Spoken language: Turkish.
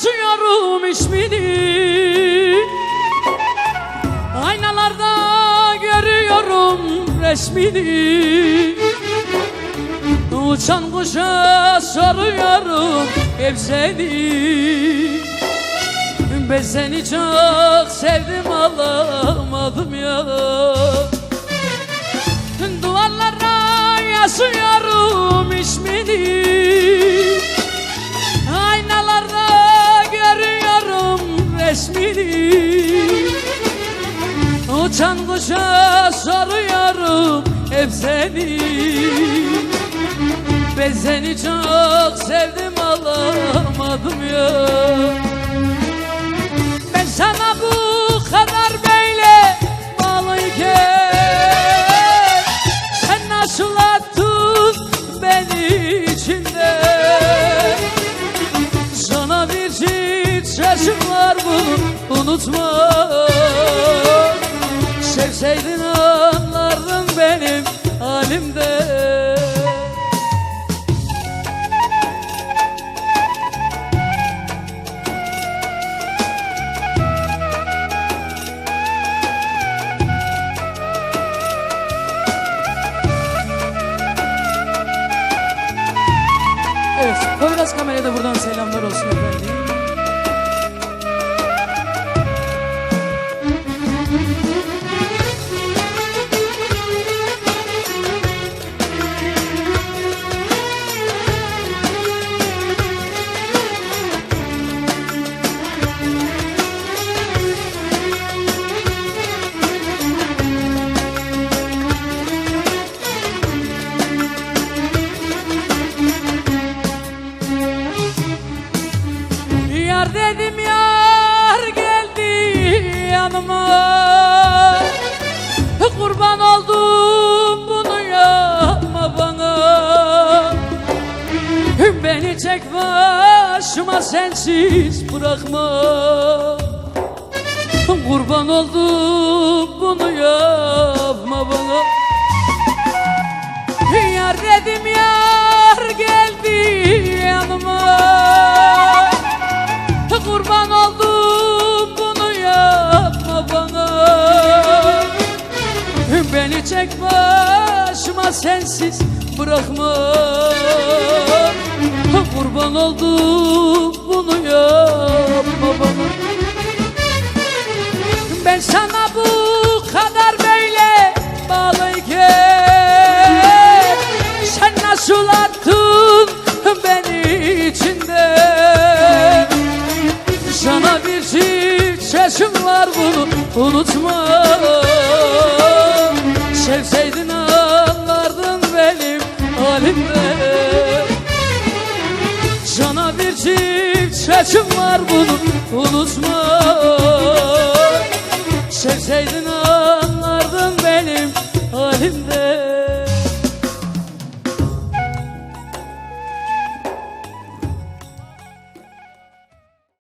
yazıyorum ismini Aynalarda görüyorum resmini. Uçan kuşa soruyorum hep seni Ben seni çok sevdim alamadım ya. Duvarlara yazıyorum resmini. Uçan kuşa soruyorum hep seni Ben seni çok sevdim alamadım ya unutma Sevseydin anlardın benim halimde Evet, Poyraz kameraya da buradan selamlar olsun efendim. Dedim yar geldi yanıma. Kurban oldum bunu yapma bana. Beni tek başıma sensiz bırakma. Kurban oldum bunu yapma bana Tek başıma sensiz bırakma Kurban oldum bunu yapma bana. Ben sana bu kadar böyle bağlıyken Sen nasıl attın beni içinde? Sana bir çift sesim var bunu unutma Sana bir çift sesim var bunu unutma